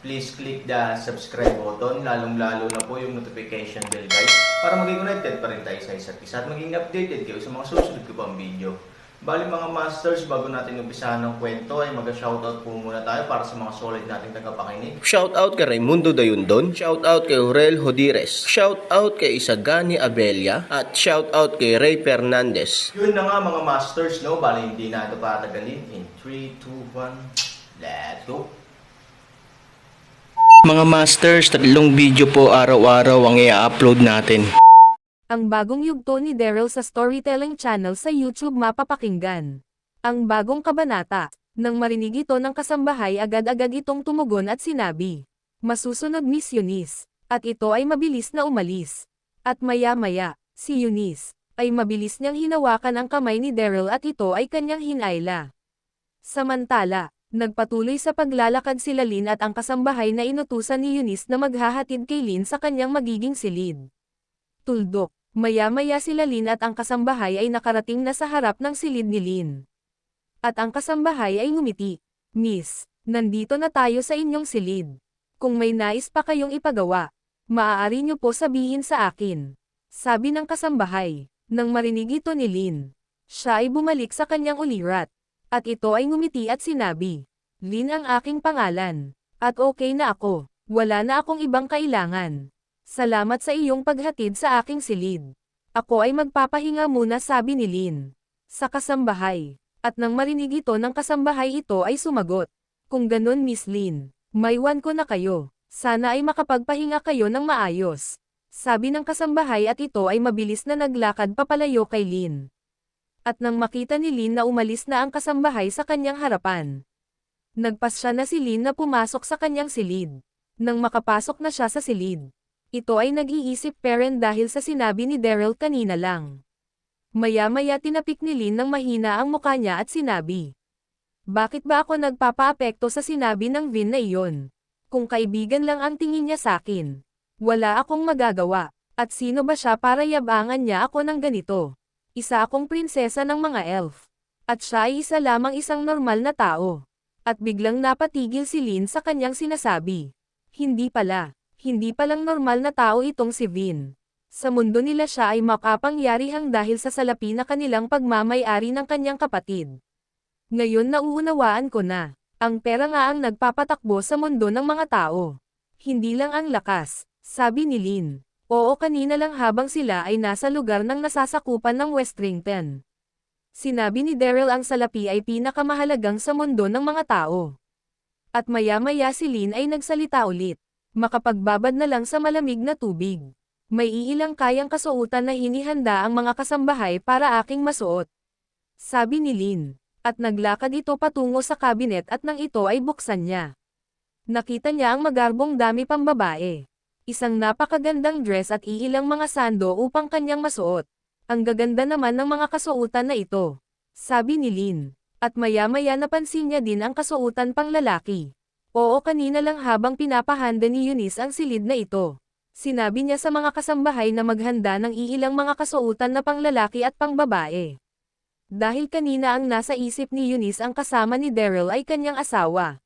please click the subscribe button, lalong-lalo na po yung notification bell guys, para maging connected pa rin tayo sa isa't isa at maging updated kayo sa mga susunod ko pang video. Bali mga masters, bago natin umpisahan ng kwento ay mag-shoutout po muna tayo para sa mga solid nating tagapakinig. Shoutout kay Raimundo Dayundon, shoutout kay Aurel Hodires, shoutout kay Isagani Abelia, at shoutout kay Ray Fernandez. Yun na nga mga masters, no? Bali hindi na ito patagalin. In 3, 2, 1, let's go! Mga masters, tatlong video po araw-araw ang i-upload natin. Ang bagong yugto ni Daryl sa Storytelling Channel sa YouTube mapapakinggan. Ang bagong kabanata. Nang marinig ito ng kasambahay agad-agad itong tumugon at sinabi. Masusunod Miss Eunice. At ito ay mabilis na umalis. At maya-maya, si Eunice, ay mabilis niyang hinawakan ang kamay ni Daryl at ito ay kanyang hinayla. Samantala, nagpatuloy sa paglalakad sila Lin at ang kasambahay na inutusan ni Eunice na maghahatid kay Lin sa kanyang magiging silid. Tuldok, maya-maya sila Lin at ang kasambahay ay nakarating na sa harap ng silid ni Lin. At ang kasambahay ay ngumiti. Miss, nandito na tayo sa inyong silid. Kung may nais pa kayong ipagawa, maaari niyo po sabihin sa akin. Sabi ng kasambahay, nang marinig ito ni Lin. Siya ay bumalik sa kanyang ulirat. At ito ay ngumiti at sinabi, Lin ang aking pangalan. At okay na ako, wala na akong ibang kailangan. Salamat sa iyong paghatid sa aking silid. Ako ay magpapahinga muna sabi ni Lin. Sa kasambahay. At nang marinig ito ng kasambahay ito ay sumagot. Kung ganun Miss Lin, maywan ko na kayo. Sana ay makapagpahinga kayo ng maayos. Sabi ng kasambahay at ito ay mabilis na naglakad papalayo kay Lin. At nang makita ni Lin na umalis na ang kasambahay sa kanyang harapan. Nagpas siya na si Lin na pumasok sa kanyang silid. Nang makapasok na siya sa silid. Ito ay nag-iisip parent dahil sa sinabi ni Daryl kanina lang. Maya-maya tinapik ni Lin ng mahina ang mukha niya at sinabi. Bakit ba ako nagpapaapekto sa sinabi ng Vin na iyon? Kung kaibigan lang ang tingin niya sa akin. Wala akong magagawa. At sino ba siya para yabangan niya ako ng ganito? Isa akong prinsesa ng mga elf. At siya ay isa lamang isang normal na tao. At biglang napatigil si Lin sa kanyang sinasabi. Hindi pala. Hindi palang normal na tao itong si Vin. Sa mundo nila siya ay makapangyarihang dahil sa salapi na kanilang pagmamayari ng kanyang kapatid. Ngayon nauunawaan ko na. Ang pera nga ang nagpapatakbo sa mundo ng mga tao. Hindi lang ang lakas, sabi ni Lin. Oo kanina lang habang sila ay nasa lugar ng nasasakupan ng Westrington. Sinabi ni Daryl ang salapi ay pinakamahalagang sa mundo ng mga tao. At maya-maya si Lin ay nagsalita ulit. Makapagbabad na lang sa malamig na tubig. May iilang kayang kasuotan na hinihanda ang mga kasambahay para aking masuot. Sabi ni Lin. At naglakad ito patungo sa kabinet at nang ito ay buksan niya. Nakita niya ang magarbong dami pambabae. Isang napakagandang dress at iilang mga sando upang kanyang masuot. Ang gaganda naman ng mga kasuotan na ito. Sabi ni Lin. At maya-maya napansin niya din ang kasuotan pang lalaki. Oo kanina lang habang pinapahanda ni Eunice ang silid na ito. Sinabi niya sa mga kasambahay na maghanda ng iilang mga kasuotan na panglalaki at pangbabae. Dahil kanina ang nasa isip ni Eunice ang kasama ni Daryl ay kanyang asawa.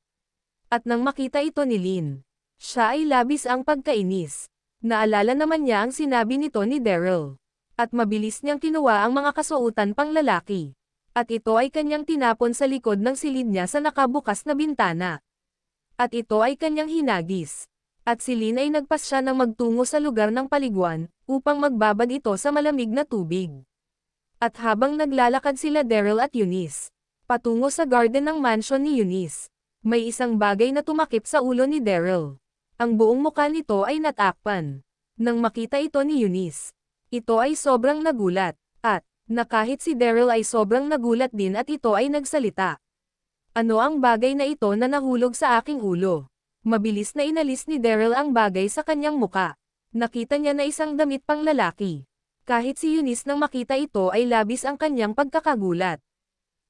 At nang makita ito ni Lin, siya ay labis ang pagkainis. Naalala naman niya ang sinabi nito ni Daryl. At mabilis niyang kinuha ang mga kasuotan pang lalaki. At ito ay kanyang tinapon sa likod ng silid niya sa nakabukas na bintana. At ito ay kanyang hinagis. At si Lin ay nagpas siya ng magtungo sa lugar ng paliguan, upang magbabad ito sa malamig na tubig. At habang naglalakad sila Daryl at Eunice, patungo sa garden ng mansion ni Eunice, may isang bagay na tumakip sa ulo ni Daryl. Ang buong mukha nito ay natakpan. Nang makita ito ni Eunice, ito ay sobrang nagulat, at, na kahit si Daryl ay sobrang nagulat din at ito ay nagsalita. Ano ang bagay na ito na nahulog sa aking ulo? Mabilis na inalis ni Daryl ang bagay sa kanyang muka. Nakita niya na isang damit pang lalaki. Kahit si Eunice nang makita ito ay labis ang kanyang pagkakagulat.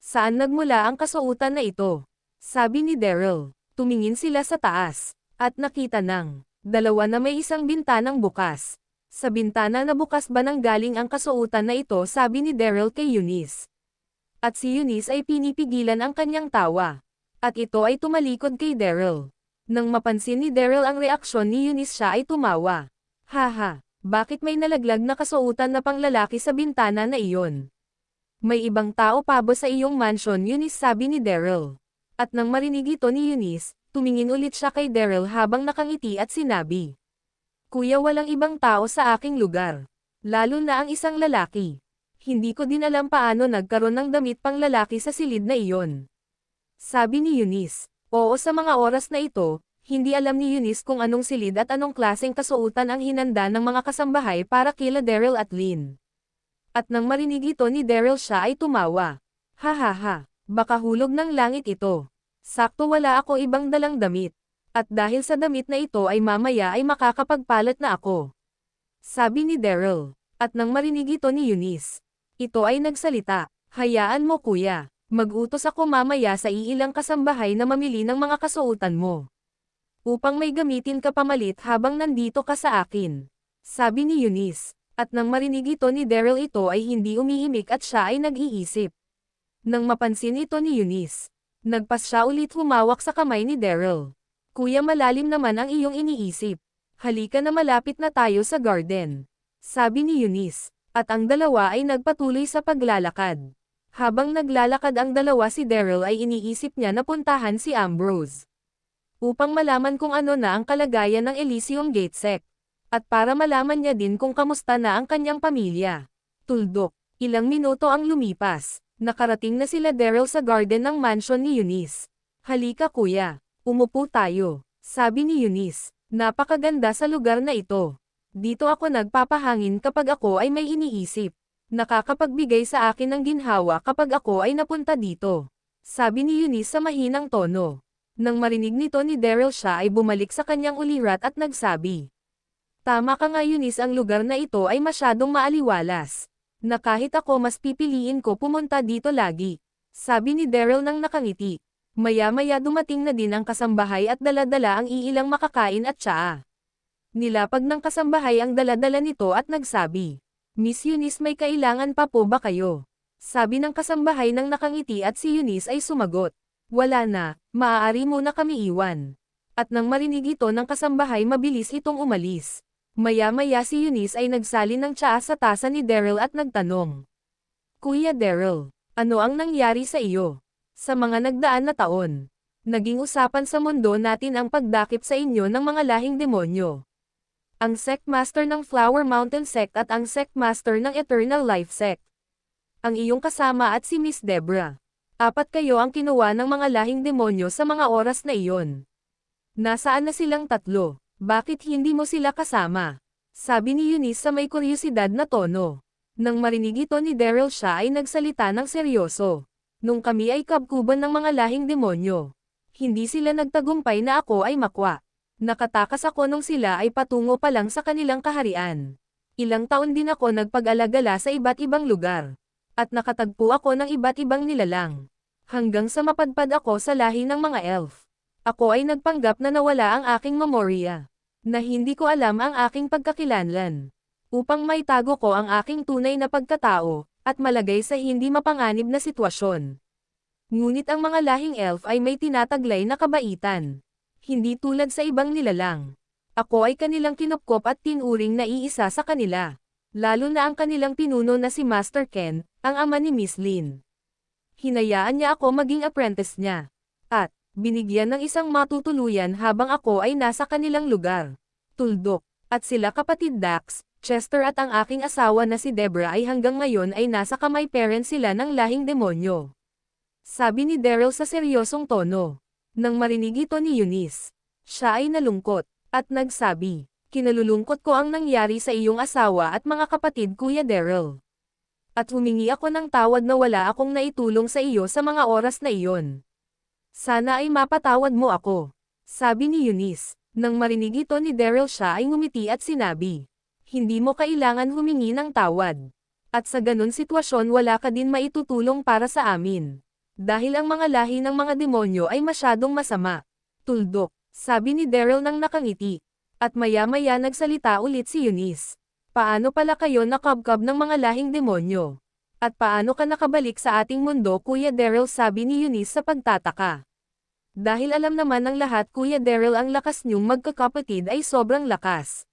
Saan nagmula ang kasuotan na ito? Sabi ni Daryl. Tumingin sila sa taas. At nakita ng dalawa na may isang bintanang bukas. Sa bintana na bukas ba nang galing ang kasuotan na ito sabi ni Daryl kay Eunice. At si Eunice ay pinipigilan ang kanyang tawa. At ito ay tumalikod kay Daryl. Nang mapansin ni Daryl ang reaksyon ni Eunice siya ay tumawa. Haha, bakit may nalaglag na kasuotan na panglalaki sa bintana na iyon? May ibang tao pa ba sa iyong mansion Eunice sabi ni Daryl. At nang marinig ito ni Eunice, tumingin ulit siya kay Daryl habang nakangiti at sinabi. Kuya walang ibang tao sa aking lugar. Lalo na ang isang lalaki. Hindi ko din alam paano nagkaroon ng damit pang lalaki sa silid na iyon. Sabi ni Eunice. Oo sa mga oras na ito, hindi alam ni Eunice kung anong silid at anong klaseng kasuotan ang hinanda ng mga kasambahay para kila Daryl at Lynn. At nang marinig ito ni Daryl siya ay tumawa. Ha ha ha, baka hulog ng langit ito. Sakto wala ako ibang dalang damit. At dahil sa damit na ito ay mamaya ay makakapagpalat na ako. Sabi ni Daryl. At nang marinig ito ni Eunice. Ito ay nagsalita. Hayaan mo kuya. Mag-utos ako mamaya sa iilang kasambahay na mamili ng mga kasuotan mo. Upang may gamitin ka pamalit habang nandito ka sa akin. Sabi ni Eunice. At nang marinig ito ni Daryl ito ay hindi umihimik at siya ay nag-iisip. Nang mapansin ito ni Eunice. Nagpas siya ulit humawak sa kamay ni Daryl. Kuya malalim naman ang iyong iniisip. Halika na malapit na tayo sa garden. Sabi ni Eunice. At ang dalawa ay nagpatuloy sa paglalakad. Habang naglalakad ang dalawa si Daryl ay iniisip niya na puntahan si Ambrose. Upang malaman kung ano na ang kalagayan ng Elysium Gate Sect. At para malaman niya din kung kamusta na ang kanyang pamilya. Tuldok. Ilang minuto ang lumipas. Nakarating na sila Daryl sa garden ng mansion ni Eunice. Halika kuya. Umupo tayo. Sabi ni Eunice. Napakaganda sa lugar na ito. Dito ako nagpapahangin kapag ako ay may iniisip. Nakakapagbigay sa akin ng ginhawa kapag ako ay napunta dito. Sabi ni Eunice sa mahinang tono. Nang marinig nito ni Daryl siya ay bumalik sa kanyang ulirat at nagsabi. Tama ka nga Eunice ang lugar na ito ay masyadong maaliwalas. Na kahit ako mas pipiliin ko pumunta dito lagi. Sabi ni Daryl nang nakangiti. Maya-maya dumating na din ang kasambahay at daladala ang iilang makakain at tsaa. Nilapag ng kasambahay ang daladala nito at nagsabi. Miss Eunice may kailangan pa po ba kayo? Sabi ng kasambahay nang nakangiti at si Eunice ay sumagot. Wala na, maaari muna kami iwan. At nang marinig ito ng kasambahay mabilis itong umalis. Maya-maya si Eunice ay nagsali ng tsaa sa tasa ni Daryl at nagtanong. Kuya Daryl, ano ang nangyari sa iyo? Sa mga nagdaan na taon, naging usapan sa mundo natin ang pagdakip sa inyo ng mga lahing demonyo. Ang sect master ng Flower Mountain Sect at ang sect master ng Eternal Life Sect. Ang iyong kasama at si Miss Debra. Apat kayo ang kinuha ng mga lahing demonyo sa mga oras na iyon. Nasaan na silang tatlo? Bakit hindi mo sila kasama? Sabi ni Eunice sa may kuryosidad na tono. Nang marinig ito ni Daryl siya ay nagsalita ng seryoso. Nung kami ay kabkuban ng mga lahing demonyo. Hindi sila nagtagumpay na ako ay makwa. Nakatakas ako nung sila ay patungo pa lang sa kanilang kaharian. Ilang taon din ako nagpag-alagala sa iba't ibang lugar. At nakatagpo ako ng iba't ibang nilalang. Hanggang sa mapadpad ako sa lahi ng mga elf. Ako ay nagpanggap na nawala ang aking memorya. Na hindi ko alam ang aking pagkakilanlan. Upang maitago ko ang aking tunay na pagkatao, at malagay sa hindi mapanganib na sitwasyon. Ngunit ang mga lahing elf ay may tinataglay na kabaitan hindi tulad sa ibang nilalang. Ako ay kanilang kinupkop at tinuring na iisa sa kanila. Lalo na ang kanilang pinuno na si Master Ken, ang ama ni Miss Lin. Hinayaan niya ako maging apprentice niya. Binigyan ng isang matutuluyan habang ako ay nasa kanilang lugar. Tuldok. At sila kapatid Dax, Chester at ang aking asawa na si Debra ay hanggang ngayon ay nasa kamay parents sila ng lahing demonyo. Sabi ni Daryl sa seryosong tono. Nang marinig ito ni Eunice, siya ay nalungkot, at nagsabi, kinalulungkot ko ang nangyari sa iyong asawa at mga kapatid Kuya Daryl. At humingi ako ng tawad na wala akong naitulong sa iyo sa mga oras na iyon. Sana ay mapatawad mo ako. Sabi ni Eunice, Nang marinig ito ni Daryl siya ay ngumiti at sinabi, Hindi mo kailangan humingi ng tawad. At sa ganun sitwasyon wala ka din maitutulong para sa amin. Dahil ang mga lahi ng mga demonyo ay masyadong masama. Tuldok, sabi ni Daryl nang nakangiti. At maya-maya nagsalita ulit si Eunice. Paano pala kayo nakabkab ng mga lahing demonyo? At paano ka nakabalik sa ating mundo Kuya Daryl sabi ni Eunice sa pagtataka. Dahil alam naman ng lahat Kuya Daryl ang lakas niyong magkakapatid ay sobrang lakas.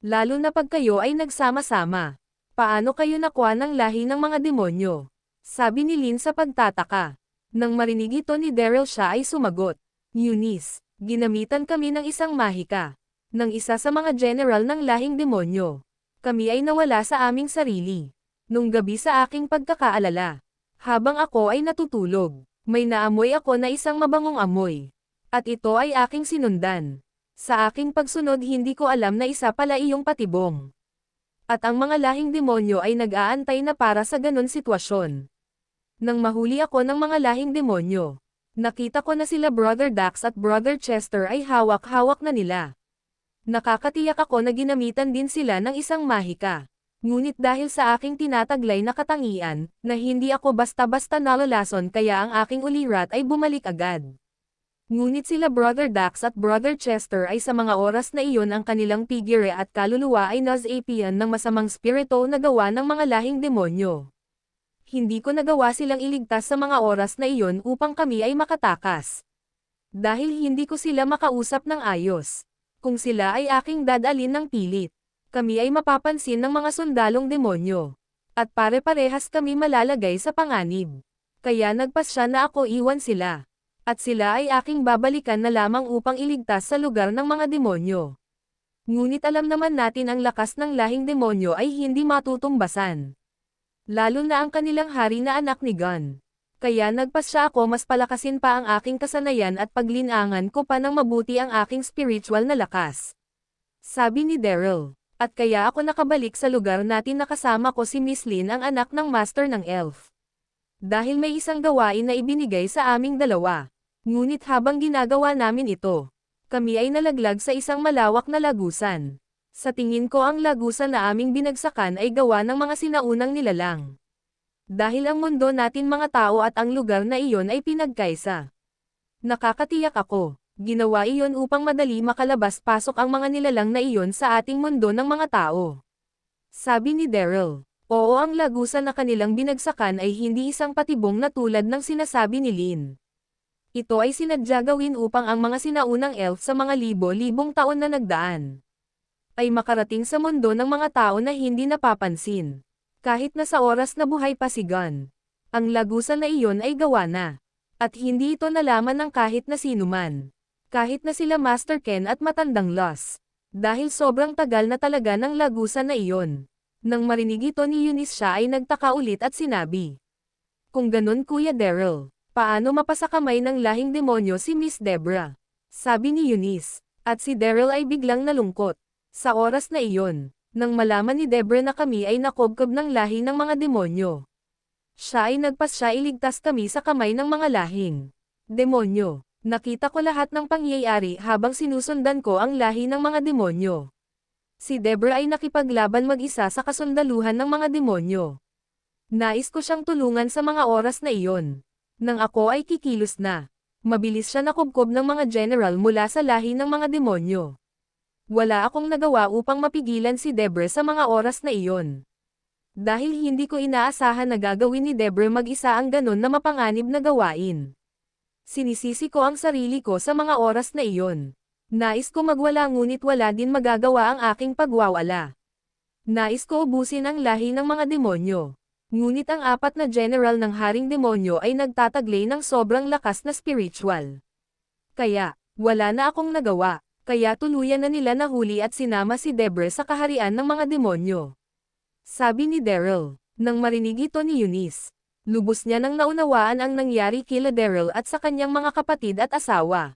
Lalo na pag kayo ay nagsama-sama. Paano kayo nakuha ng lahi ng mga demonyo? Sabi ni Lin sa pagtataka. Nang marinig ito ni Daryl siya ay sumagot. Eunice, ginamitan kami ng isang mahika. Ng isa sa mga general ng lahing demonyo. Kami ay nawala sa aming sarili. Nung gabi sa aking pagkakaalala. Habang ako ay natutulog, may naamoy ako na isang mabangong amoy. At ito ay aking sinundan. Sa aking pagsunod hindi ko alam na isa pala iyong patibong. At ang mga lahing demonyo ay nag-aantay na para sa ganon sitwasyon. Nang mahuli ako ng mga lahing demonyo, nakita ko na sila Brother Dax at Brother Chester ay hawak-hawak na nila. Nakakatiyak ako na ginamitan din sila ng isang mahika. Ngunit dahil sa aking tinataglay na katangian, na hindi ako basta-basta nalalason kaya ang aking ulirat ay bumalik agad. Ngunit sila Brother Dax at Brother Chester ay sa mga oras na iyon ang kanilang figure at kaluluwa ay nasapian ng masamang spirito na gawa ng mga lahing demonyo. Hindi ko nagawa silang iligtas sa mga oras na iyon upang kami ay makatakas. Dahil hindi ko sila makausap ng ayos. Kung sila ay aking dadalin ng pilit, kami ay mapapansin ng mga sundalong demonyo. At pare-parehas kami malalagay sa panganib. Kaya nagpasya na ako iwan sila. At sila ay aking babalikan na lamang upang iligtas sa lugar ng mga demonyo. Ngunit alam naman natin ang lakas ng lahing demonyo ay hindi matutumbasan. Lalo na ang kanilang hari na anak ni Gun. Kaya nagpasya ako mas palakasin pa ang aking kasanayan at paglinangan ko pa ng mabuti ang aking spiritual na lakas. Sabi ni Daryl. At kaya ako nakabalik sa lugar natin nakasama ko si Miss Lin ang anak ng master ng elf. Dahil may isang gawain na ibinigay sa aming dalawa. Ngunit habang ginagawa namin ito, kami ay nalaglag sa isang malawak na lagusan. Sa tingin ko ang lagusan na aming binagsakan ay gawa ng mga sinaunang nilalang. Dahil ang mundo natin mga tao at ang lugar na iyon ay pinagkaisa. Nakakatiyak ako, ginawa iyon upang madali makalabas-pasok ang mga nilalang na iyon sa ating mundo ng mga tao. Sabi ni Daryl, oo ang lagusan na kanilang binagsakan ay hindi isang patibong na tulad ng sinasabi ni Lin. Ito ay sinadya gawin upang ang mga sinaunang elf sa mga libo-libong taon na nagdaan ay makarating sa mundo ng mga tao na hindi napapansin. Kahit na sa oras na buhay pa si Gun. Ang lagusan na iyon ay gawa na. At hindi ito nalaman ng kahit na sino man. Kahit na sila Master Ken at matandang Loss. Dahil sobrang tagal na talaga ng lagusan na iyon. Nang marinig ito ni Eunice siya ay nagtaka ulit at sinabi. Kung ganun Kuya Daryl, paano mapasakamay ng lahing demonyo si Miss Debra? Sabi ni Eunice. At si Daryl ay biglang nalungkot. Sa oras na iyon, nang malaman ni Debra na kami ay nakobkob ng lahi ng mga demonyo. Siya ay nagpasya iligtas kami sa kamay ng mga lahing. Demonyo, nakita ko lahat ng pangyayari habang sinusundan ko ang lahi ng mga demonyo. Si Debra ay nakipaglaban mag-isa sa kasundaluhan ng mga demonyo. Nais ko siyang tulungan sa mga oras na iyon. Nang ako ay kikilos na, mabilis siya nakubkob ng mga general mula sa lahi ng mga demonyo. Wala akong nagawa upang mapigilan si Debre sa mga oras na iyon. Dahil hindi ko inaasahan na gagawin ni Debre mag-isa ang ganon na mapanganib na gawain. Sinisisi ko ang sarili ko sa mga oras na iyon. Nais ko magwala ngunit wala din magagawa ang aking pagwawala. Nais ko ubusin ang lahi ng mga demonyo. Ngunit ang apat na general ng haring demonyo ay nagtataglay ng sobrang lakas na spiritual. Kaya, wala na akong nagawa kaya tuluyan na nila nahuli at sinama si Debre sa kaharian ng mga demonyo. Sabi ni Daryl, nang marinig ito ni Eunice. Lubos niya nang naunawaan ang nangyari kila Daryl at sa kanyang mga kapatid at asawa.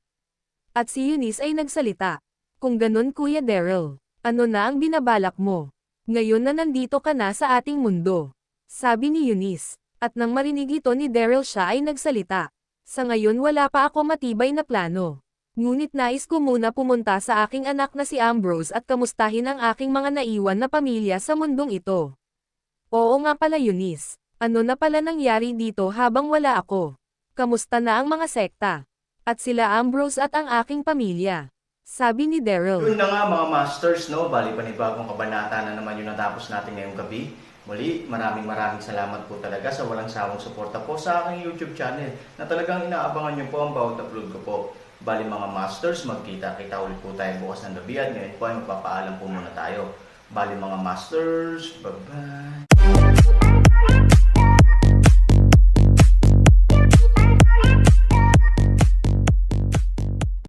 At si Eunice ay nagsalita. Kung ganun Kuya Daryl, ano na ang binabalak mo? Ngayon na nandito ka na sa ating mundo. Sabi ni Eunice. At nang marinig ito ni Daryl siya ay nagsalita. Sa ngayon wala pa ako matibay na plano. Ngunit nais ko muna pumunta sa aking anak na si Ambrose at kamustahin ang aking mga naiwan na pamilya sa mundong ito. Oo nga pala Eunice. Ano na pala nangyari dito habang wala ako? Kamusta na ang mga sekta? At sila Ambrose at ang aking pamilya. Sabi ni Daryl. Yun na nga mga masters, no? Bali panibagong kabanata na naman yung natapos natin ngayong gabi. Muli, maraming maraming salamat po talaga sa walang sawang suporta po sa aking YouTube channel na talagang inaabangan niyo po ang bawat upload ko po. Bali mga masters, magkita-kita ulit po tayo bukas ng gabi at ngayon po ay magpapaalam po muna tayo. Bali mga masters, bye-bye!